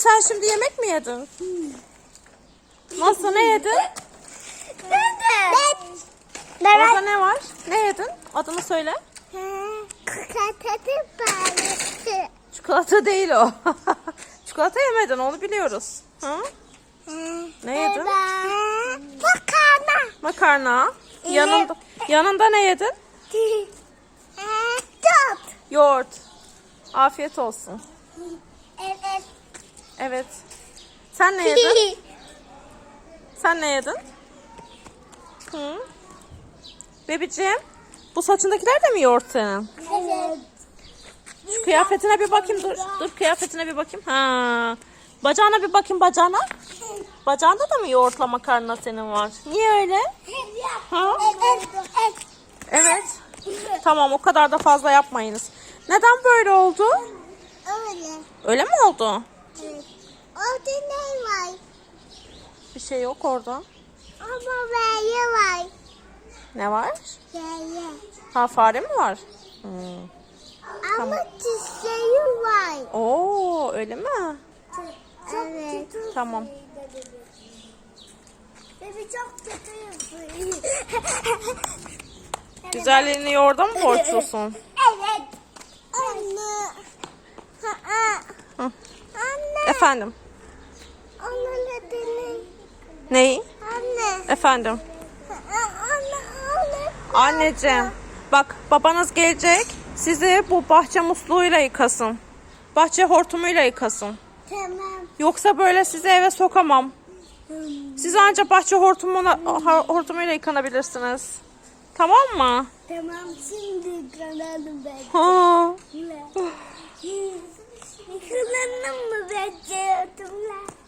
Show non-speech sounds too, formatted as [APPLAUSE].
sen şimdi yemek mi yedin? Nasıl ne yedin? Orada ne var? Ne yedin? Adını söyle. Kakatatı balığı. Çikolata değil o. [LAUGHS] Çikolata yemedin onu biliyoruz. Hı? Ne yedin? Makarna. Makarna. Yanında, yanında ne yedin? Top. Yoğurt. Afiyet olsun. Evet. Evet. Sen ne yedin? [LAUGHS] Sen ne yedin? Hı? Bebiciğim, bu saçındakiler de mi yoğurt senin? Evet. Şu kıyafetine bir bakayım dur. Dur kıyafetine bir bakayım. Ha. Bacağına bir bakayım bacağına. Bacağında da mı yoğurtla makarna senin var? Niye öyle? Ha? Evet. Evet. Tamam o kadar da fazla yapmayınız. Neden böyle oldu? Öyle. Öyle mi oldu? Orada ne var? Bir şey yok orada. Ama böyle var. Ne var? Böyle. Ha fare mi var? Hmm. Ama çiçeği var. Oo öyle mi? Evet. Tamam. Bebe çok kötü yapıyor. [LAUGHS] Güzelliğini yoğurda mı borçlusun? [LAUGHS] Evet. Anne. Ha. Efendim. Onun adını. Neyi? Anne. Efendim. Anne. Anne. Anneciğim bak babanız gelecek sizi bu bahçe musluğuyla yıkasın. Bahçe hortumuyla yıkasın. Tamam. Yoksa böyle sizi eve sokamam. Siz ancak bahçe hortumuna, hortumuyla yıkanabilirsiniz. Tamam mı? Tamam şimdi kanalım ben. Ha. Yıkanalım mı ben hayatımla?